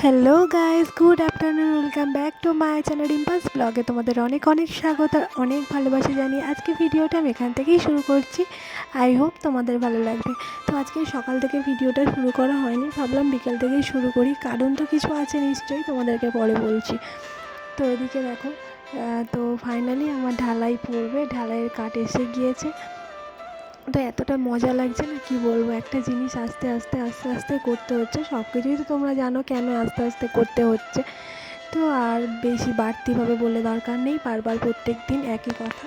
Hello guys good afternoon welcome back to my channel ইম্পাস ব্লগে তোমাদের অনেক অনেক স্বাগত আর অনেক ভালোবাসা জানিয়ে আজকে ভিডিওটা আমি এখান থেকেই শুরু করছি। আই হোপ তোমাদের ভালো লাগবে। তো আজকে সকাল থেকে ভিডিওটা শুরু করা হয়নি। ভাবলাম বিকেল থেকেই শুরু করি। কারণ তো কিছু আছে নিশ্চয়ই তোমাদেরকে পরে বলছি। তো এদিকে দেখো তো ফাইনালি আমার ঢালাই পড়বে। ঢালাইয়ের কাঠ এসে গিয়েছে। তো এতটা মজা লাগছে না, কি বলব? একটা জিনিস আস্তে আস্তে আস্তে আস্তে করতে হচ্ছে সব কিছুই তো তোমরা জানো কেন আস্তে আস্তে করতে হচ্ছে। তো আর বেশি বাড়তিভাবে বলে দরকার নেই বারবার প্রত্যেক দিন একই কথা।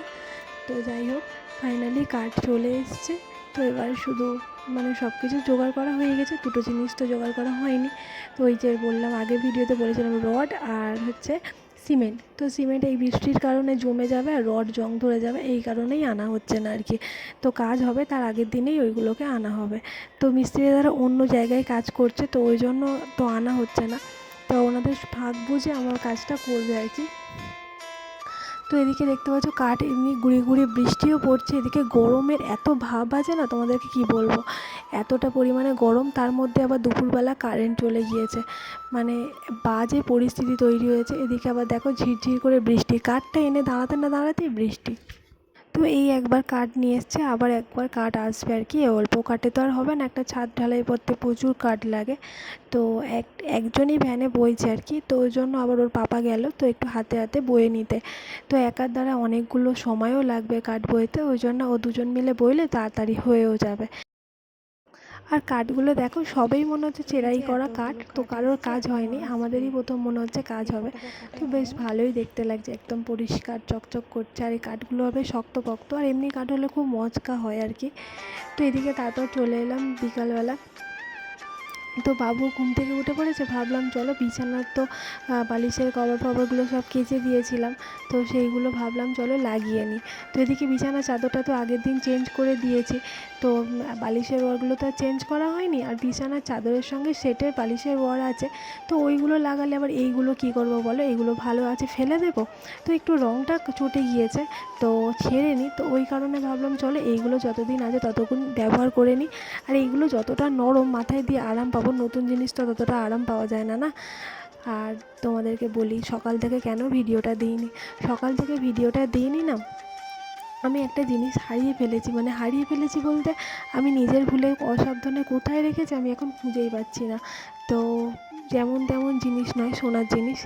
তো যাই হোক ফাইনালি কাঠ চলে এসছে। তো এবার শুধু মানে সব কিছু জোগাড় করা হয়ে গেছে, দুটো জিনিস তো জোগাড় করা হয়নি। তো ওই যে বললাম আগে ভিডিওতে বলেছিলাম রড আর হচ্ছে সিমেন্ট, তো সিমেন্ট এই বৃষ্টির কারণে জমে যাবে আর রড জং ধরে যাবে, এই কারণেই আনা হচ্ছে না আর কি তো কাজ হবে, তার আগের দিনেই ওইগুলোকে আনা হবে। তো মিস্ত্রিরা তারা অন্য জায়গায় কাজ করছে, তো ওই জন্য তো আনা হচ্ছে না। তো ওনাদের ভাগ বুঝে আমার কাজটা করবে আর কি তো এদিকে দেখতে পাচ্ছ কাঠ, এমনি গুঁড়ি গুঁড়ি বৃষ্টিও পড়ছে, এদিকে গরমের এত ভাব আছে না, তোমাদেরকে কি বলব? এতটা পরিমাণে গরম, তার মধ্যে আবার দুপুরবেলা কারেন্ট চলে গিয়েছে। মানে বাজে পরিস্থিতি তৈরি হয়েছে। এদিকে আবার দেখো ঝিরঝির করে বৃষ্টি। কাঠটা এনে দাঁড়াতে না দাঁড়াতেই বৃষ্টি। তো এই একবার কাঠ নিয়ে এসছে, আবার একবার কাঠ আসবে আর কি। অল্প কাঠে তো আর হবে না, একটা ছাদ ঢালাই করতে প্রচুর কাঠ লাগে। তো এক, একজনই ভ্যানে বইছে আর কি। তো ওই জন্য আবার ওর পাপা গেল, তো একটু হাতে হাতে বয়ে নিতে। তো একার দ্বারা অনেকগুলো সময়ও লাগবে কাঠ বইতে। ওই জন্য ও দুজন মিলে বইলে তাড়াতাড়ি হয়েও যাবে। আর কাঠগুলো দেখো সবেই মনে হচ্ছে চেরাই করা কাঠ তো কারোর কাজ হয়নি আমাদেরই প্রথম মনে হচ্ছে কাজ হবে। তো বেশ ভালোই দেখতে লাগছে একদম পরিষ্কার চকচক করছে আর এই কাঠগুলো হবে শক্ত শক্তপোক্ত আর এমনি কাঠ হলে খুব মজকা হয় আর কি। তো এদিকে তারপর চলে এলাম বিকালবেলা। তো বাবু ঘুম থেকে উঠে পড়েছে, ভাবলাম চলো বিছানার তো বালিশের কভার ফভারগুলো সব কেচে দিয়েছিলাম, তো সেইগুলো ভাবলাম চলো লাগিয়ে নিই তো এদিকে বিছানার চাদরটা তো আগের দিন চেঞ্জ করে দিয়েছি, তো বালিশের ওয়ারগুলো তো আর চেঞ্জ করা হয়নি, আর বিছানার চাদরের সঙ্গে সেটের বালিশের ওয়ার আছে, তো ওইগুলো লাগালে আবার এইগুলো কী করব বলো, এইগুলো ভালো আছে, ফেলে দেবো। তো একটু রঙটা চটে গিয়েছে, তো ছেড়ে নিই তো ওই কারণে ভাবলাম চলো এইগুলো যতদিন আছে ততক্ষণ ব্যবহার করে নিই আর এইগুলো যতটা নরম মাথায় দিয়ে আরাম পাবো নতুন জিনিস তো ততটা আরাম পাওয়া যায় না না? আর তোমাদেরকে বলি, সকাল থেকে কেন ভিডিওটা দিইনি? সকাল থেকে ভিডিওটা দিইনি না? আমি একটা জিনিস হারিয়ে ফেলেছি মানে হারিয়ে ফেলেছি বলতে আমি নিজের ভুলে অসাবধানে কোথায় রেখেছি আমি এখন খুঁজেই পাচ্ছি না। তো যেমন তেমন জিনিস নয়, সোনার জিনিস।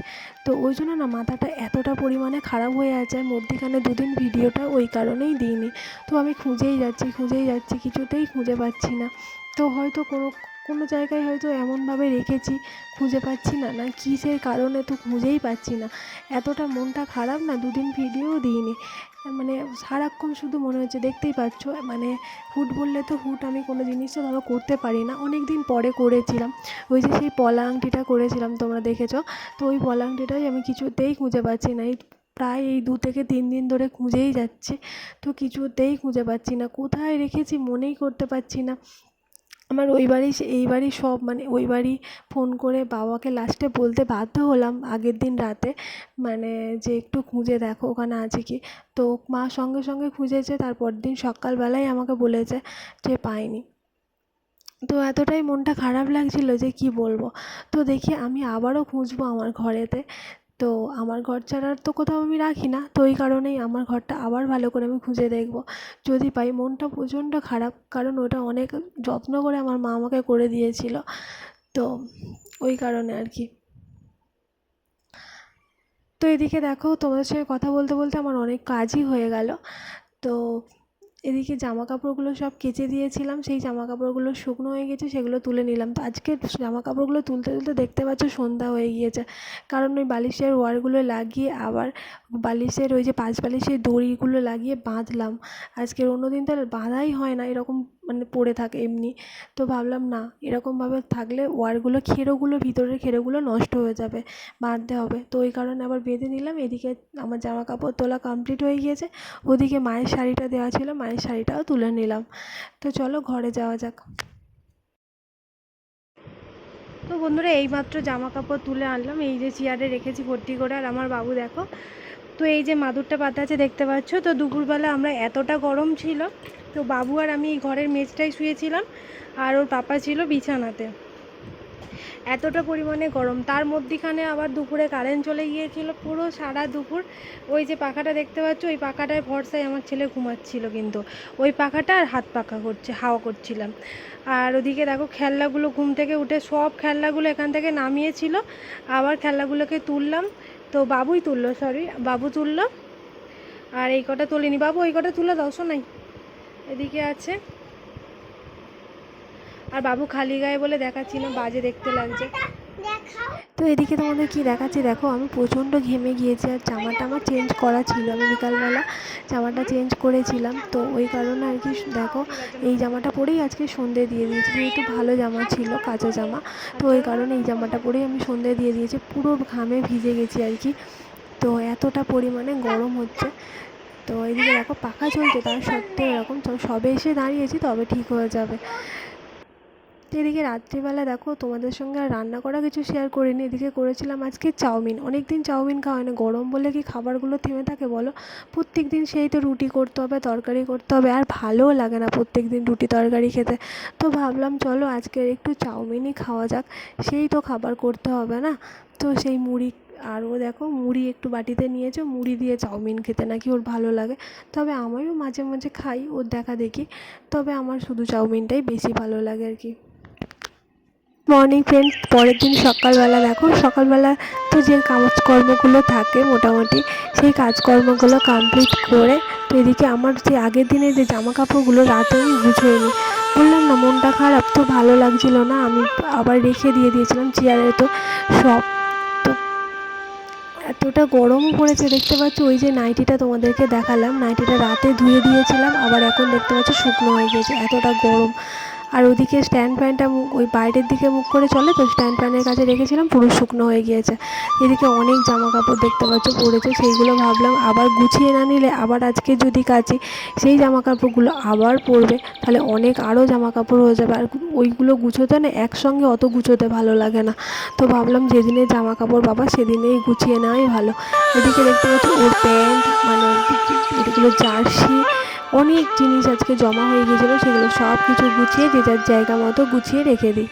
তো ওই জন্য না মাথাটা এতটা পরিমাণে খারাপ হয়ে আছে মধ্যিখানে দুদিন ভিডিওটা ওই কারণেই দিইনি। তো আমি খুঁজেই যাচ্ছি খুঁজেই যাচ্ছি, কিছুতেই খুঁজে পাচ্ছি না। তো হয়তো কোনো কোনো জায়গায় হয়তো এমনভাবে রেখেছি, খুঁজে পাচ্ছি না না কিসের কারণে তো খুঁজেই পাচ্ছি না। এতটা মনটা খারাপ না, দুদিন ভিডিও দিইনি। মানে সারাক্ষণ শুধু মনে হচ্ছে, দেখতেই পাচ্ছ মানে হুট বললে তো হুট, আমি কোনো জিনিসটা ধরো করতে পারি না। অনেক দিন পরে করেছিলাম। ওই যে সেই পলা আংটিটা করেছিলাম, তোমরা দেখেছ? তো ওই পলা আংটিটাই আমি কিছুতেই খুঁজে পাচ্ছি না। এই প্রায় এই দু থেকে তিন দিন ধরে খুঁজেই যাচ্ছে, তো কিছুতেই খুঁজে পাচ্ছি না। কোথায় রেখেছি মনেই করতে পারছি না। আমার ওই বাড়ি এই বাড়ি সব মানে ওই বাড়ি ফোন করে বাবাকে লাস্টে বলতে বাধ্য হলাম আগের দিন রাতে। মানে যে একটু খুঁজে দেখো ওখানে আছে কি। তো মা সঙ্গে সঙ্গে খুঁজেছে, তারপর দিন সকালবেলায় আমাকে বলেছে যে পাইনি। তো এতটাই মনটা খারাপ লাগছিল যে কি বলব। তো দেখি আমি আবারও খুঁজবো আমার ঘরেতে। তো আমার ঘর ছাড়া আর তো কোথাও আমি রাখি না। তো ওই কারণেই আমার ঘরটা আবার ভালো করে আমি খুঁজে দেখব। যদি পাই, মনটা প্রচণ্ড খারাপ, কারণ ওটা অনেক যত্ন করে আমার মা আমাকে করে দিয়েছিল। তো ওই কারণে আর কি। তো এদিকে দেখো, তোমাদের সঙ্গে কথা বলতে বলতে আমার অনেক কাজই হয়ে গেল। তো এদিকে জামা কাপড়গুলো সব কেচে দিয়েছিলাম, সেই জামা কাপড়গুলো শুকনো হয়ে গেছে, সেগুলো তুলে নিলাম। তো আজকে জামা কাপড়গুলো তুলতে তুলতে দেখতে পাচ্ছ সন্ধ্যা হয়ে গিয়েছে। কারণ ওই বালিশের ওয়ারগুলো লাগিয়ে আবার বালিশের ওই যে পাঁচ বালিশের দড়িগুলো লাগিয়ে বাঁধলাম। আজকের অন্য দিন তো আর বাঁধাই হয় না, এরকম মানে পড়ে থাকে এমনি। তো ভাবলাম, না, এরকমভাবে থাকলে ওয়্যারগুলো খেরোগুলো, ভিতরের খেরোগুলো নষ্ট হয়ে যাবে বাঁধতে হবে। তো ওই কারণে আবার বেঁধে নিলাম। এদিকে আমার জামা কাপড় তোলা কমপ্লিট হয়ে গিয়েছে। ওদিকে মায়ের শাড়িটা দেওয়া ছিল, মায়ের শাড়িটাও তুলে নিলাম। তো চলো ঘরে যাওয়া যাক। তো বন্ধুরা, এইমাত্র জামা কাপড় তুলে আনলাম। এই যে চেয়ারে রেখেছি ভর্তি করে, আর আমার বাবু দেখো, তো এই যে মাদুরটা পাতা আছে, দেখতে পাচ্ছ? তো দুপুরবেলা আমরা এতটা গরম ছিল তো বাবু আর আমি ঘরের মেঝটায় শুয়েছিলাম আর ওর পাপা ছিল বিছানাতে। এতটা পরিমাণে গরম। তার মধ্যিখানে আবার দুপুরে কারেন্ট চলে গিয়েছিল পুরো সারা দুপুর। ওই যে পাখাটা দেখতে পাচ্ছ, ওই পাখাটায় ভরসায় আমার ছেলে ঘুমাচ্ছিল কিন্তু। ওই পাখাটা আর হাত পাখা করছে, হাওয়া করছিলাম। আর ওদিকে দেখো খেলনাগুলো ঘুম থেকে উঠে সব খেলনাগুলো এখান থেকে নামিয়েছিল। আবার খেলনাগুলোকে তুললাম। তো বাবুই তুললো সরি বাবু তুললো। আর এই কটা তুলিনি। বাবু ওই কটা তুলে দাও, শোনাই। এদিকে আছে। আর বাবু খালি গায়ে বলে দেখাচ্ছি না, বাজে দেখতে লাগছে। তো এদিকে তোমাদের কি দেখাচ্ছি? দেখো, আমি প্রচণ্ড ঘেমে গিয়েছি আর জামাটা আমার চেঞ্জ করা ছিল। আমি বিকালবেলা জামাটা চেঞ্জ করেছিলাম। তো ওই কারণে আর কি দেখো, এই জামাটা পরেই আজকে সন্ধে দিয়ে দিয়েছি। যেহেতু ভালো জামা ছিল, কাঁচা জামা, তো ওই কারণে এই জামাটা পরেই আমি সন্ধে দিয়ে দিয়েছি। পুরো ঘামে ভিজে গেছি আর কি। তো এতটা পরিমাণে গরম হচ্ছে। তো এদিকে দেখো পাখা চলছে, তার সত্ত্বেও এরকম সবে এসে দাঁড়িয়েছি, তবে ঠিক হয়ে যাবে। এদিকে রাত্রিবেলা দেখো তোমাদের সঙ্গে আর রান্না করা কিছু শেয়ার করিনি, এদিকে করেছিলাম আজকে চাউমিন। অনেক দিন চাউমিন খাওয়া হয় না গরম বলে কি খাবারগুলো থেমে থাকে বলো? প্রত্যেক দিন সেই তো রুটি করতে হবে, তরকারি করতে হবে, আর ভালোও লাগে না প্রত্যেক দিন রুটি তরকারি খেতে। তো ভাবলাম চলো আজকে একটু চাউমিনই খাওয়া যাক, সেই তো খাবার করতে হবে না? তো সেই মুড়ি আর ও দেখো মুড়ি একটু বাটিতে নিয়েছে, মুড়ি দিয়ে চাউমিন খেতে নাকি ওর ভালো লাগে। তবে আমিও মাঝে মাঝে খাই, ওর দেখা দেখি। তবে আমার শুধু চাউমিনটাই বেশি ভালো লাগে আর কি। মর্নিং ফ্রেন্ডস পরের দিন সকালবেলা দেখো, সকালবেলা তো যে কাজকর্মগুলো থাকে মোটামুটি, সেই কাজকর্মগুলো কমপ্লিট করে তো এদিকে আমার যে আগের দিনে যে জামা কাপড়গুলো রাতে আমি গুছিয়ে নিই বললাম না, মনটা খারাপ তো ভালো লাগছিল না, আমি আবার রেখে দিয়ে দিয়েছিলাম চেয়ারে তো, সব এতটা গরমও পড়েছে, দেখতে পাচ্ছ? ওই যে নাইটিটা তোমাদেরকে দেখালাম, নাইটিটা রাতে ধুয়ে দিয়েছিলাম, আবার এখন দেখতে পাচ্ছ শুকনো হয়ে গেছে, এতটা গরম। আর ওদিকে স্ট্যান্ড ফ্যানটা ওই বাইরের দিকে মুখ করে চলে, তো স্ট্যান্ড ফ্যানের কাছে রেখেছিলাম, পুরো শুকনো হয়ে গিয়েছে। এদিকে অনেক জামা কাপড় দেখতে পাচ্ছ পড়েছে সেইগুলো ভাবলাম আবার গুছিয়ে না নিলে আবার আজকে যদি কাচি, সেই জামা কাপড়গুলো আবার পরবে, তাহলে অনেক আরও জামা কাপড় হয়ে যাবে। আর ওইগুলো গুছোতে না একসঙ্গে অত গুছোতে ভালো লাগে না। তো ভাবলাম যেদিনে জামা কাপড় বাবা সেদিনেই গুছিয়ে নেওয়াই ভালো। এদিকে দেখতে পাচ্ছ, ওর প্যান্ট মানে এগুলো জার্সি অনেক জিনিস আজকে জমা হয়ে গিয়েছিল, সেগুলো সব কিছু গুছিয়ে যে যার জায়গা মতো গুছিয়ে রেখে দিই।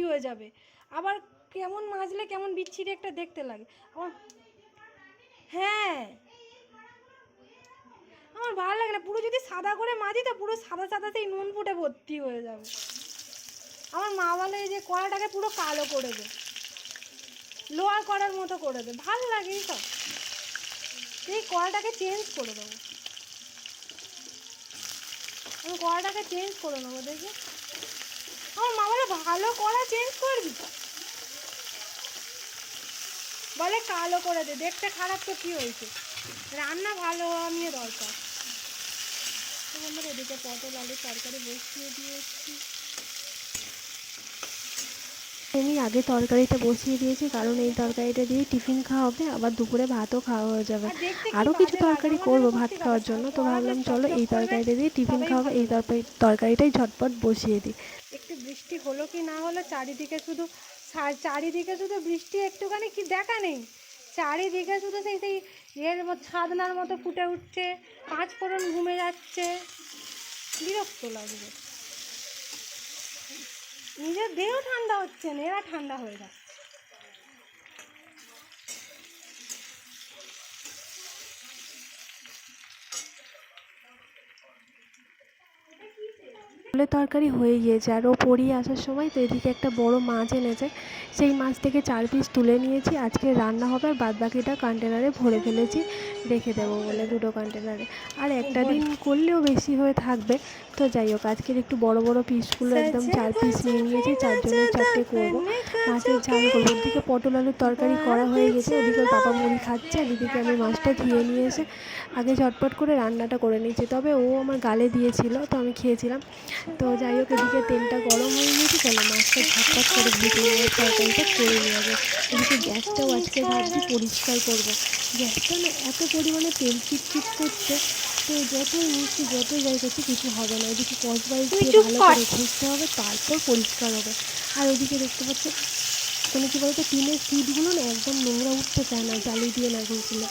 ভর্তি হয়ে যাবে। আবার কেমন মাজলে কেমন বিচ্ছিরি একটা দেখতে লাগে। আমার হ্যাঁ। আমার ভালো লাগে না। পুরো যদি সাদা করে মাজি তো পুরো সাদা সাদাতেই নুন ফুটে ভর্তি হয়ে যাবে। আমার মা বলে যে কড়াটাকে পুরো কালো করে দে। লোয়ার করার মতো করে দে। ভালো লাগে তো এই কড়াটাকে চেঞ্জ করে দেবো। আমি কড়াটাকে চেঞ্জ করে নেব, দেখি। আমার মা বলে ভালো কড়া চেঞ্জ করবি? বলে কালো করে দে দেখতে খারাপ তো কী হয়েছে? রান্না ভালো হওয়া নিয়ে দরকার। তো আমরা এদিকে পটল আলু তরকারি বসিয়ে দিয়েছি। আমি আগে তরকারিটা বসিয়ে দিয়েছি কারণ এই তরকারিটা দিয়ে টিফিন খাওয়া হবে আবার দুপুরে ভাতও খাওয়া হয়ে যাবে। আরও কিছু তরকারি করব ভাত খাওয়ার জন্য তো ভাবলাম চলো এই তরকারিটা দিয়ে টিফিন খাওয়াবে এই তরকারি তরকারিটাই ঝটপট বসিয়ে দিই। বৃষ্টি হলো কি না হলো, চারিদিকে শুধু চারিদিকে শুধু বৃষ্টি একটুখানি কি দেখা নেই? চারিদিকে শুধু সেই সেই এর ছাদনার মতো ফুটে উঠছে, পাঁচ ফোড়ন ঘুমে যাচ্ছে। বিরক্ত লাগবে নিজের দেহ ঠান্ডা হচ্ছে না, এরা ঠান্ডা হয়ে যাচ্ছে। পটলের তরকারি হয়ে গিয়েছে আর ও পড়িয়ে আসার সময় তো এদিকে একটা বড় মাছ এনেছে। সেই মাছ থেকে চার পিস তুলে নিয়েছি। আজকে রান্না হবে আর বাদ বাকিটা কন্টেনারে ভরে ফেলেছি। রেখে দেবো বলে দুটো কন্টেনারে আর একটা দিন করলেও বেশি হয়ে থাকবে। তো যাই হোক, আজকের একটু বড় বড় পিসগুলো একদম চার পিস নিয়ে নিয়েছি। চারজনের চারটে করব। মাছের ঝাল করব। ওদিকে পটল আলুর তরকারি করা হয়ে গেছে। ওদিকে বাবা মুড়ি খাচ্ছে আর এদিকে আমি মাছটা ধুয়ে নিয়ে এসে আগে ঝটপট করে রান্নাটা করে নিয়েছি। তবে ও আমার গালে দিয়েছিল, তো আমি খেয়েছিলাম। তো যাই হোক এদিকে তেলটা গরম হয়ে গেছে চলো মাছটা ঝটপট করে ভেজে নিয়ে তরকারিটা করে নিয়ে যাব। এদিকে গ্যাসটাও আজকে ভাবছি পরিষ্কার করব। গ্যাসটা না এত পরিমাণে তেল চিটচিট করছে তো যতই মুছছি যতই যাই করছি কিছু হবে না। এদিকে কসবাই দিয়ে ভালো করে। ঘষতে হবে তারপর পরিষ্কার হবে। আর ওদিকে দেখতে পাচ্ছ মানে কী বলতো টিনের সিটগুলো না একদম নোংরা উঠতে চায় না জালি দিয়ে না ঘষলে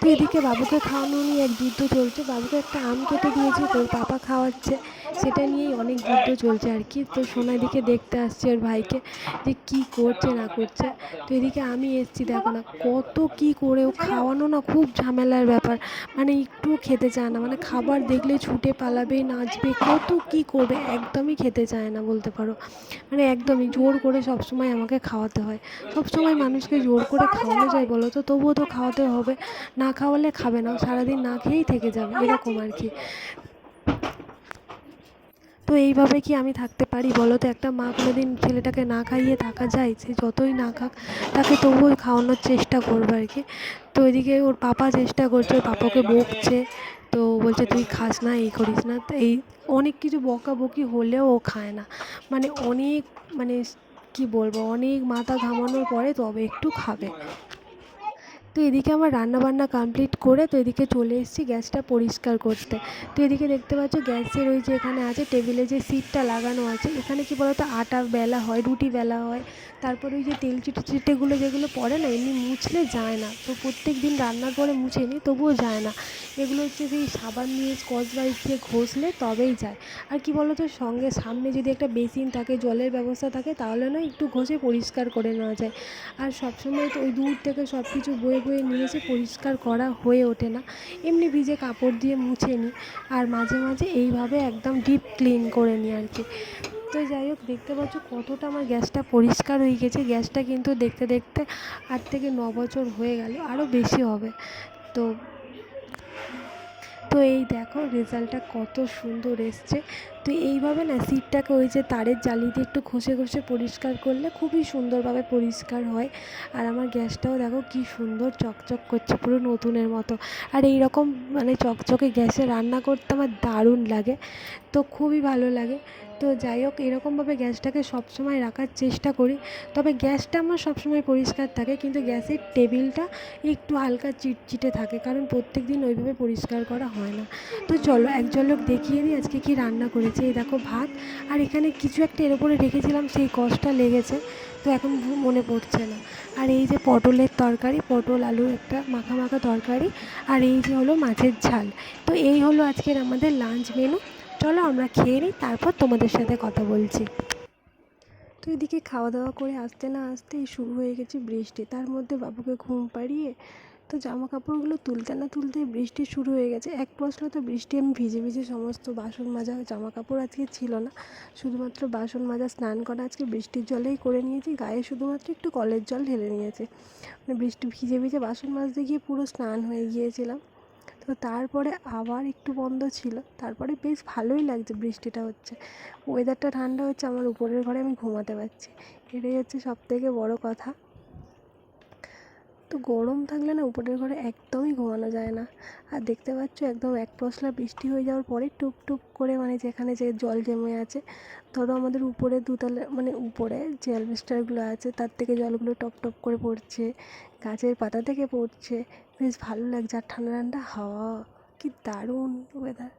তো এদিকে বাবুকে খাওয়ানো নিয়ে এক যুদ্ধ চলছে। বাবুকে একটা আম কেটে দিয়েছে তো ওর পাপা খাওয়াচ্ছে। সেটা নিয়েই অনেক যুদ্ধ চলছে আর কি। তো সোনা এদিকে দেখতে আসছে ওর ভাইকে যে কী করছে, না করছে। তো এদিকে আমি এসছি, দেখো না কত কী করে ও খাওয়ানো না খুব ঝামেলার ব্যাপার। মানে একটুও খেতে চায় না মানে খাবার দেখলে ছুটে পালাবে, নাচবে, কত কী করবে একদমই খেতে চায় না বলতে পারো। মানে একদমই জোর করে সবসময় আমাকে খাওয়াতে হয়। সবসময় মানুষকে জোর করে খাওয়ানো যায় বলো তো, তবুও তো খাওয়াতে হবে। না খাওয়ালে খাবে না সারাদিন না খেয়েই থেকে যাবে, এরকম আর কি। এইভাবে কি আমি থাকতে পারি বলো তো? একটা মা কোনোদিন ছেলেটাকে না খাইয়ে থাকা যায়? সে যতই না খাক, তাকে তবুও খাওয়ানোর চেষ্টা করবে আর কি। তো এদিকে ওর পাপা চেষ্টা করছে, ওর পাপাকে বকছে। তো বলছে, তুই খাস না, এই করিস না। তো এই অনেক কিছু বকাবকি হলেও ও খায় না। মানে অনেক মানে কী বলব, অনেক মাথা ঘামানোর পরে তবে একটু খাবে। তো এদিকে আমার রান্নাবান্না কমপ্লিট করে তো এদিকে চলে এসেছি গ্যাসটা পরিষ্কার করতে। তো এদিকে দেখতে পাচ্ছ গ্যাসের ওই যে এখানে আছে টেবিলে যে সিটটা লাগানো আছে, এখানে কি বলতো আটা বেলা হয়, রুটি বেলা হয়, তারপরে ওই যে তেল চিটে চিটেগুলো যেগুলো পড়ে না, এমনি মুছলে যায় না। তো প্রত্যেক দিন রান্না করে মুছে নিই তবুও যায় না। এগুলো হচ্ছে সেই সাবান নিয়ে স্কচ ব্রাইট দিয়ে ঘষলে তবেই যায়। আর কি বলতো সঙ্গে সামনে যদি একটা বেসিন থাকে, জলের ব্যবস্থা থাকে, তাহলে না একটু ঘষে পরিষ্কার করে নেওয়া যায়। আর সবসময় তো ওই দূর থেকে সব কিছু বয়ে বয়ে নিয়ে এসে পরিষ্কার করা হয়ে ওঠে না। এমনি ভিজে কাপড় দিয়ে মুছে নিই আর মাঝে মাঝে এইভাবে একদম ডিপ ক্লিন করে নিই আর কি। তো যাই হোক, দেখতে পাচ্ছ কতটা আমার গ্যাসটা পরিষ্কার হয়ে গেছে। গ্যাসটা কিন্তু দেখতে দেখতে আট থেকে ন বছর হয়ে গেল, আরও বেশি হবে। তো তো এই দেখো রেজাল্টটা কত সুন্দর এসছে। তো এইভাবে না সিটটাকে ওই যে তারের জালি দিয়ে একটু ঘষে ঘষে পরিষ্কার করলে খুবই সুন্দরভাবে পরিষ্কার হয়। আর আমার গ্যাসটাও দেখো কি সুন্দর চকচক করছে পুরো নতুনের মতো। আর এই রকম মানে চকচকে গ্যাসে রান্না করতে আমার দারুণ লাগে। তো খুবই ভালো লাগে। তো যাই হোক, এরকমভাবে গ্যাসটাকে সবসময় রাখার চেষ্টা করি। তবে গ্যাসটা আমার সবসময় পরিষ্কার থাকে, কিন্তু গ্যাসের টেবিলটা একটু হালকা চিটচিটে থাকে, কারণ প্রত্যেক দিন ওইভাবে পরিষ্কার করা হয় না। তো চলো, এক ঝলক দেখিয়ে দিই আজকে কি রান্না করেছি। এই দেখো ভাত, আর এখানে কিছু একটা এর উপরে রেখেছিলাম, সেই কষটা লেগেছে, তো এখন মনে পড়ছে না। আর এই যে পটলের তরকারি, পটল আলু একটা মাখা মাখা তরকারি, আর এই যে হলো মাছের ঝাল। তো এই হলো আজকের আমাদের লাঞ্চ মেনু চলো আমরা খেয়ে নিই, তারপর তোমাদের সাথে কথা বলছি। তো এদিকে খাওয়া দাওয়া করে আসতে না আসতেই শুরু হয়ে গেছে বৃষ্টি। তার মধ্যে বাবুকে ঘুম পাড়িয়ে তো জামা কাপড়গুলো তুলতে না তুলতে বৃষ্টি শুরু হয়ে গেছে। এক পশলা তো বৃষ্টি আমি ভিজে ভিজে সমস্ত বাসন মাজা জামা কাপড় আজকে ছিল না। শুধুমাত্র বাসন মাজা, স্নান করা আজকে বৃষ্টির জলেই করে নিয়েছি। গায়ে শুধুমাত্র একটু কলের জল ঢেলে নিয়েছে। মানে বৃষ্টি ভিজে ভিজে বাসন মাজতে গিয়ে পুরো স্নান হয়ে গিয়েছিলাম। তো তারপরে আবার একটু বন্ধ ছিল। তারপরে বেশ ভালোই লাগছে বৃষ্টিটা হচ্ছে। ওয়েদারটা ঠান্ডা হচ্ছে, আমার উপরের ঘরে আমি ঘুমাতে পারছি। এটাই হচ্ছে সব থেকে বড়ো কথা। তো গরম থাকলে না উপরের ঘরে একদমই ঘুমানো যায় না। আর দেখতে পাচ্ছ একদম এক পশলা বৃষ্টি হয়ে যাওয়ার পরে টুপ টুপ করে মানে যেখানে যে জল জমে আছে, ধরো আমাদের উপরে দুতলা মানে উপরে যে অ্যালবেস্টারগুলো আছে, তার থেকে জলগুলো টপ টপ করে পড়ছে, গাছের পাতা থেকে পড়ছে। বেশ ভালো লাগছে, আর ঠান্ডা ঠান্ডা হাওয়া, কি দারুণ ওয়েদার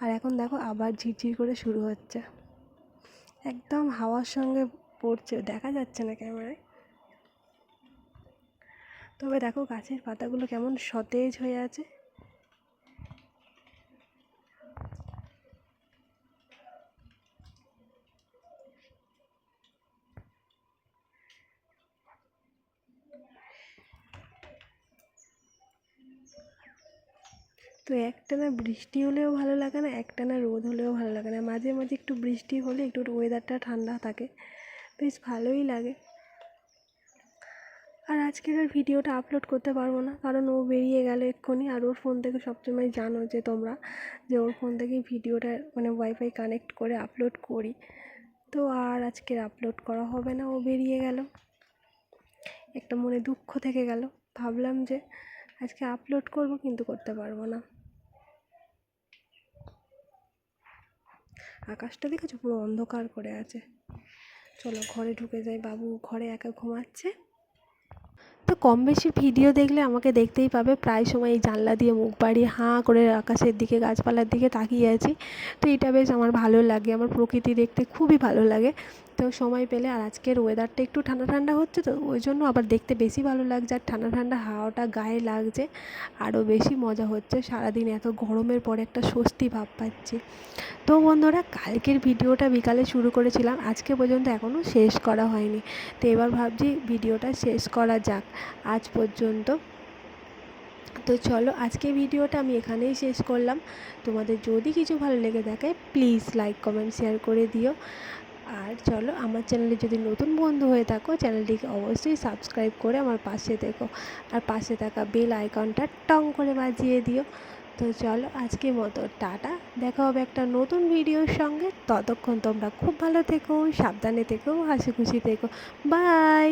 আর এখন দেখো আবার ঝিরঝির করে শুরু হচ্ছে। একদম হাওয়ার সঙ্গে পড়ছে, দেখা যাচ্ছে না ক্যামেরায়। তবে দেখো গাছের পাতাগুলো কেমন সতেজ হয়ে আছে। তো একটানা বৃষ্টি হলেও ভালো লাগে না, একটানা রোদ হলেও ভালো লাগে না। মাঝে মাঝে একটু বৃষ্টি হলে একটু ওয়েদারটা ঠান্ডা থাকে, বেশ ভালোই লাগে। আর আজকের আর ভিডিওটা আপলোড করতে পারব না। কারণ ও বেরিয়ে গেল এক্ষুনি আর ওর ফোন থেকে সবসময় জানো যে তোমরা যে ওর ফোন থেকেই ভিডিওটা মানে ওয়াইফাই কানেক্ট করে আপলোড করি। তো আর আজকের আপলোড করা হবে না। ও বেরিয়ে গেল। একটা মনে দুঃখ থেকে গেল। ভাবলাম যে আজকে আপলোড করব কিন্তু করতে পারব না। আকাশটা দেখেছ? পুরো অন্ধকার করে আছে। চলো ঘরে ঢুকে যাই। বাবু ঘরে একা ঘুমাচ্ছে। তো কম বেশি ভিডিও দেখলে আমাকে দেখতেই পাবে। প্রায় সময় এই জানলা দিয়ে মুখ বাড়িয়ে হাঁ করে আকাশের দিকে, গাছপালার দিকে তাকিয়ে আছি। তো এটা বেশ আমার ভালো লাগে। আমার প্রকৃতি দেখতে খুবই ভালো লাগে। তো সময় পেলে আর আজকের ওয়েদারটা একটু ঠান্ডা ঠান্ডা হচ্ছে তো ওই জন্য আবার দেখতে বেশি ভালো লাগছে। আর ঠান্ডা ঠান্ডা হাওয়াটা গায়ে লাগছে। আরও বেশি মজা হচ্ছে। সারাদিন এত গরমের পরে একটা স্বস্তি ভাব পাচ্ছি। তো বন্ধুরা, কালকের ভিডিওটা বিকালে শুরু করেছিলাম। আজকে পর্যন্ত এখনও শেষ করা হয়নি। তো এবার ভাবছি ভিডিওটা শেষ করা যাক। আজ পর্যন্ত। তো চলো আজকে ভিডিওটা আমি এখানেই শেষ করলাম। তোমাদের যদি কিছু ভালো লেগে থাকে প্লিজ লাইক কমেন্ট শেয়ার করে দিও। আর চলো আমার চ্যানেলে যদি নতুন বন্ধু হয়ে থাকো চ্যানেলটিকে অবশ্যই সাবস্ক্রাইব করে আমার পাশে দেখো আর পাশে থাকা বেল আইকনটা টং করে বাজিয়ে দিও। তো চলো আজকের মতো, টাটা। দেখা হবে একটা নতুন ভিডিওর সঙ্গে। ততক্ষণ তোমরা খুব ভালো থেকো, সাবধানে থেকো, হাসি খুশি থেকো। বাই